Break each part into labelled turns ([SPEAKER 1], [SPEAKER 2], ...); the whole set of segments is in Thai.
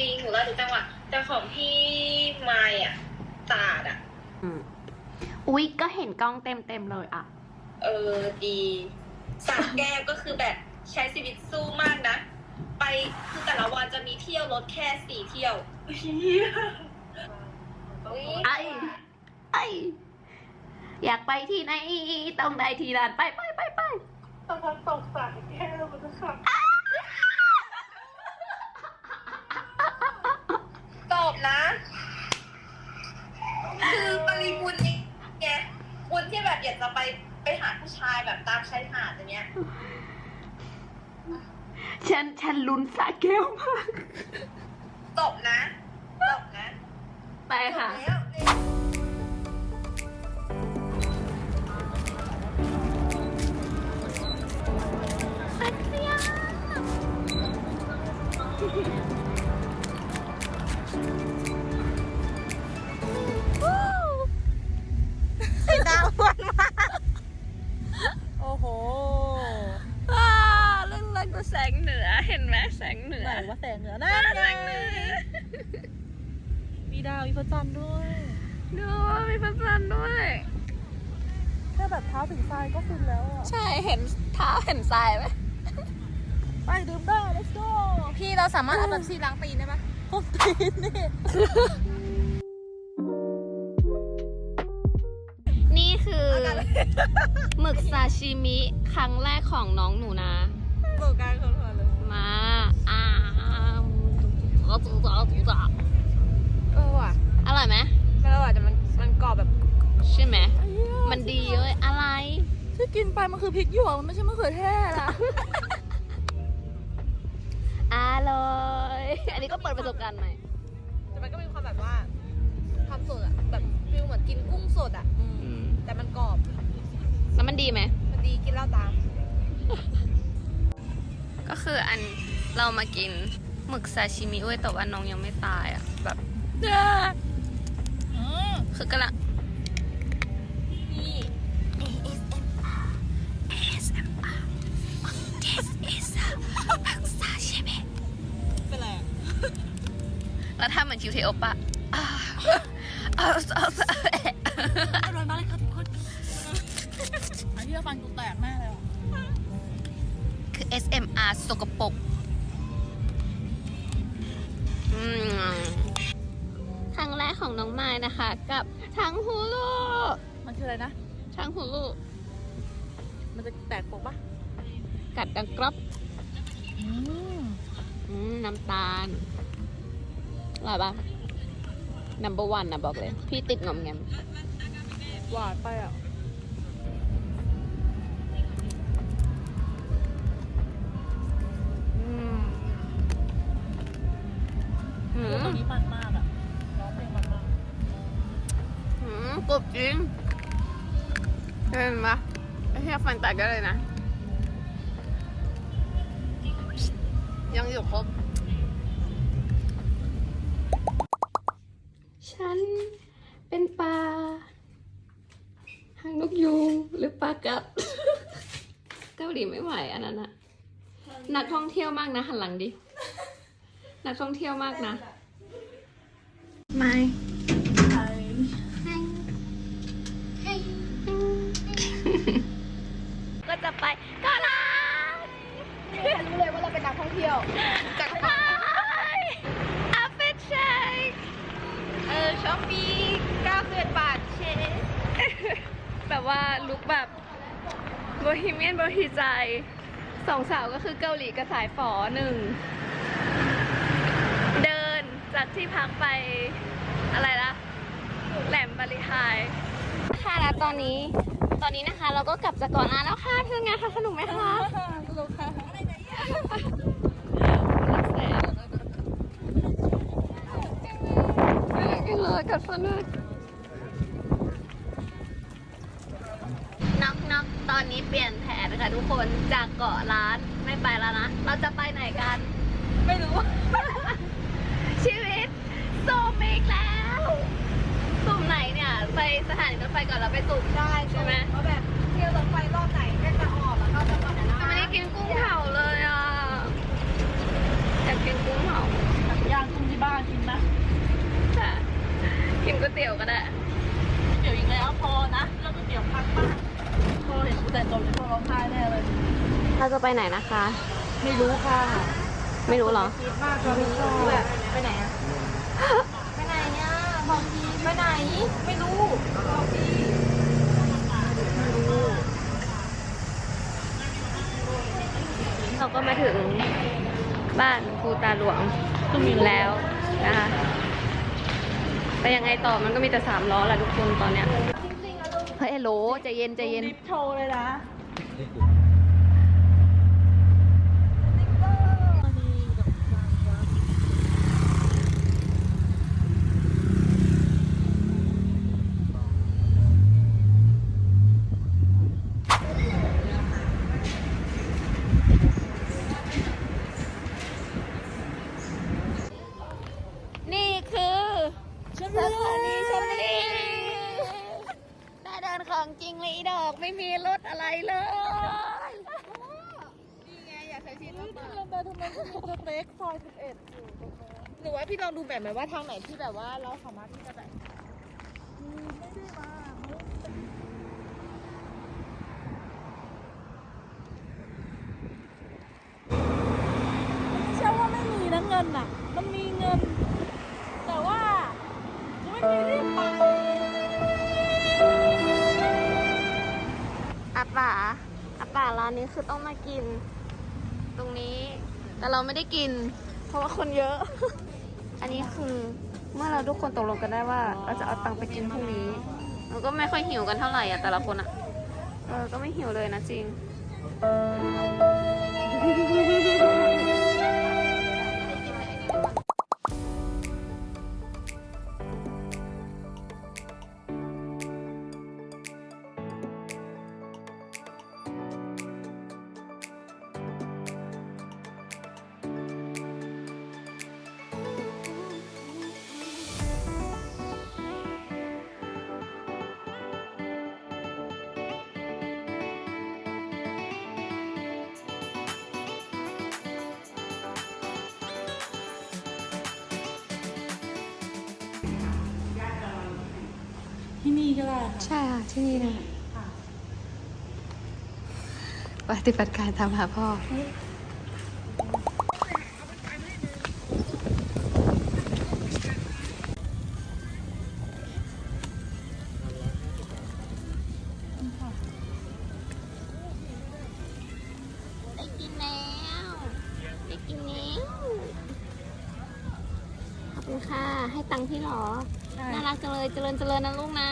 [SPEAKER 1] จริงหนูเล่าทุกจังหวัดแต่ของพี่ไมายอะตราดอะ
[SPEAKER 2] อืมอุ๊ยก็เห็นกล้องเต็มเต็มๆเลยอะ
[SPEAKER 1] เออดีสามแก้วก็คือแบบใช้ชีวิตสู้มากนะ ไปคือแต่ละวันจะมีเที่ยวรถแค่สี่เที่ยวเฮีย
[SPEAKER 2] ไอ้ไออยากไปที่ไหนต้องได้ที่ร้านไปไปไปไป
[SPEAKER 1] ต้องทั้งตกสามแก้วมันจะขับ จะไปไปหาผู้ชายแบบตามชายหาดอย่างเงี้ย
[SPEAKER 2] ฉันฉันลุ้นสาแก้วมาก
[SPEAKER 1] ตบนะตบนะ
[SPEAKER 2] ไปค่ะ
[SPEAKER 1] จบแล้ว
[SPEAKER 2] แสงเหนือ ไหน
[SPEAKER 3] ว่าแสงเหนือนั่นไงมีดาวมีพระจันทร์ด้วย
[SPEAKER 2] ดูมีพระจันทร์ด้วย
[SPEAKER 3] แค่แบบเท้าถึงทรายก็ฟินแล้วอะ
[SPEAKER 2] ใช่เห็นเท้าเห็นทรายไหม
[SPEAKER 3] ไปดื่มได้ let's go
[SPEAKER 4] พี่เราสามารถเอาแบบซีล้างตีนได้ปะ
[SPEAKER 3] พวกตีนนี่
[SPEAKER 2] นี่คือหมึกซาชิมิครั้งแรกของน้องหนูนะ
[SPEAKER 3] โบกการคนหัวเลย
[SPEAKER 2] มาอ้าว ตุ๊ตุ๊ตุ๊ตุ๊ตุ๊
[SPEAKER 4] เออว่ะ
[SPEAKER 2] อร่อยไหม
[SPEAKER 4] ไม่อร่อยแต่มันมันกรอบแบบ
[SPEAKER 2] ใช่ไหมมันดีเว้ยอะไร
[SPEAKER 3] ที่กินไปมันคือพริกหยวกมันไม่ใช่มะเขือเทศอะ
[SPEAKER 2] อร่อยอันนี้ก็เปิดประสบการณ์ใหม่
[SPEAKER 4] แต่มันก็มีความแบบว่าความสดอะแบบฟิลเหมือนกินกุ้งสดอะแต่มันกรอบ
[SPEAKER 2] แล้วมันดีไหม
[SPEAKER 4] มันดีกินเหล้าตาม
[SPEAKER 2] ก็คืออันเรามากิน หมึกซาชิมิเว้ยแต่ว่าน้องยังไม่ตายอะ แบบคือกำลัง
[SPEAKER 4] นี่
[SPEAKER 3] เป็นไรอะ
[SPEAKER 2] แล้วถ้าเหมือนคิวเทโอปะอ่าอ่าอ่า
[SPEAKER 3] อร่อยมากเลยค่ะทุกคนไอ้ที่ฟันกูแตกแน่เลยอะ
[SPEAKER 2] คือ SMR สกปรกอืม ครั้งแรกของน้องไม้นะคะ กับทางฮูลู
[SPEAKER 3] มันคืออะไรนะ
[SPEAKER 2] ทางฮูลู
[SPEAKER 3] มันจะแตกปกปะ
[SPEAKER 2] กัดดังกรอบ
[SPEAKER 3] อืม
[SPEAKER 2] อืมน้ำตาลอร่อยปะ number one นะบอกเลย พี่ติดงอมแงม
[SPEAKER 3] หวานไปอะ
[SPEAKER 2] หื
[SPEAKER 3] ตัว
[SPEAKER 2] ม
[SPEAKER 3] นี้มันมากอะร้องเพลงมันมาก
[SPEAKER 2] หืมกรุบจริงเห็นปะไอ้เหี้ยฟันแตกได้เลยนะ ยังอยู่ครบ ฉันเป็นปลาหางนกยูงหรือปลากัดเกาหลีไม่ไหวอันนั้นอะนักท่องเที่ยวมากนะหันหลังดิ นักท่องเที่ยวมากนะ ไม่ก็จะไปเกาหลี
[SPEAKER 4] รู้เลยว่าเราเป็นนักท่องเที่ยวจาก
[SPEAKER 2] ไปอาเฟชเชค
[SPEAKER 4] เออช้อปปี้เก้าเดือนบาทเชฟ
[SPEAKER 2] แบบว่าลุกแบบโบฮีเมียนโบฮีใจสองสาวก็คือเกาหลีกับสายฝอหนึ่งเดิน จากที่พักไปอะไรละแหลมบาริไฮค่ะแล้วตอนนี้ตอนนี้นะคะ เราก็กลับจากเก่อนลาแล้วค่ะเป็นไงคะสนุกไหมคะ
[SPEAKER 3] สนุกค่ะ
[SPEAKER 2] กินเลยกัดฟันด้วยนักนักตอนนี้เปลี่ยนแผนค่ะทุกคนจากเกาะร้านไม่ไปแล้วนะ เราจะไปไหนกัน
[SPEAKER 3] ไม่รู้
[SPEAKER 2] สุ่มได้ใช่ไหม
[SPEAKER 4] เพราะแบบเที่ยวรถไฟรอบไหนก็จะออกแล้วก็จะก่อนนะ
[SPEAKER 2] ยังไม่ได้กินกุ้งเผาเลยอะอยากกินกุ้งเผา
[SPEAKER 3] ย่างกุ้งที่กินปะ
[SPEAKER 2] ค่ะกินก๋วยเตี๋ยวก็ได้
[SPEAKER 3] เดี๋ยวอีกแล้วพอนะเรื่องก๋วยเตี๋ยวพักบ้างพอเห็นกูแต่งตัวเป็นพวกร้องไห้แน่เลย
[SPEAKER 2] เราจะไปไหนนะคะ
[SPEAKER 3] ไม่รู้ค่ะ
[SPEAKER 2] ไม่รู้เหรอ
[SPEAKER 3] คิดมากก็ไม่ชอบแบบไปไหนอะไปไหนเนี่ยบอกทีไปไหน ไม่รู้บอกที
[SPEAKER 2] เรา ก็มาถึงบ้านภูตาหลวงแล้วนะคะแต่ยังไงต่อมันก็มีแต่สามล้อแหละทุกคนตอนเนี้ยเฮ้ยโหลใจเย็นใจเย็น
[SPEAKER 3] ลิฟต์โชว์เลยนะ
[SPEAKER 2] นี่คือสถานีชลบุรีได้เดินของจริงเลยอีดอกไม่มีรถอะไรเลย
[SPEAKER 4] นี่ ไงอยากใช้ชีวิตลำบาก
[SPEAKER 3] ทำไมทำไมถึงมีเล็กซอยสิบเอ็ดอยู่ตรงนี้
[SPEAKER 4] หรือว่าพี่ลองดูแบบไหมว่าทางไหนที่แบบว่าเราสามารถที่จะแบบ
[SPEAKER 3] ไม่ได้มาไม่ใช่ว่าไม่มีนะเงินอะ มันมีเงิน แต่ว่าไม่มีรีบไป
[SPEAKER 2] อาป่าอาป่าร้านนี้คือต้องมากิน ตรงนี้ แต่เราไม่ได้กิน เพราะว่าคนเยอะ อันนี้คือเมื่อเราทุกคนตกลงกันได้ว่า เราจะเอาตังค์ไปกินพรุ่งนี้เราก็ไม่ค่อยหิวกันเท่าไหร่อะแต่ละคนอะเออก็ไม่หิวเลยนะจริง
[SPEAKER 3] ที่นี่ก็ได้
[SPEAKER 2] ใช่ค่ะที่นี่นะปฏิบัติการตามหาพ่อ ได้กินแล้ว ได้กินแล้ว ขอบคุณค่ะ ให้ตังค์พี่เหรอ น่ารักจังเลยเจริญเจริญนะลูกนะ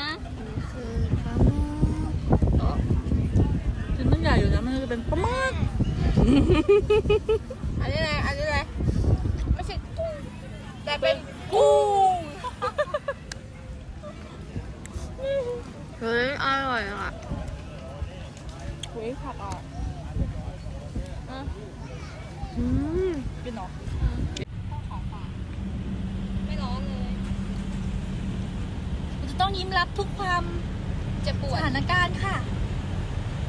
[SPEAKER 2] คือปลาหมึก
[SPEAKER 3] ถึงมันใหญ่อยู่นะมันจะเป็นปลาหมึก
[SPEAKER 4] อันนี้อะไรอันนี้อะไรไม่ใช่กุ้งแต่เป็น
[SPEAKER 3] กุ้ง
[SPEAKER 2] เฮ้ยอร่อยอะ
[SPEAKER 3] เฮ้ยผักอะ
[SPEAKER 2] อืม
[SPEAKER 3] กินเหรอ
[SPEAKER 4] ไม่ร้องเลย
[SPEAKER 3] จะ ต้องยิ้มรับทุกความ
[SPEAKER 4] เจ็บปว
[SPEAKER 3] ส
[SPEAKER 4] ด
[SPEAKER 3] ถานการณ์ค่ะ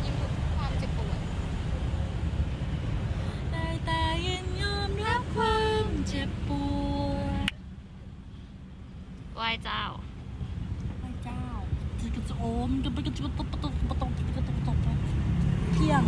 [SPEAKER 4] ยิ้มทุกความเจ็บปวด
[SPEAKER 3] ได้แต่ยินยอมรับความเจ็บปวด
[SPEAKER 2] ไหว้เจ้า
[SPEAKER 3] พระเจ้าจะกระโจมจะไปกระจุกตบตบตบตบตบตบเที่ยง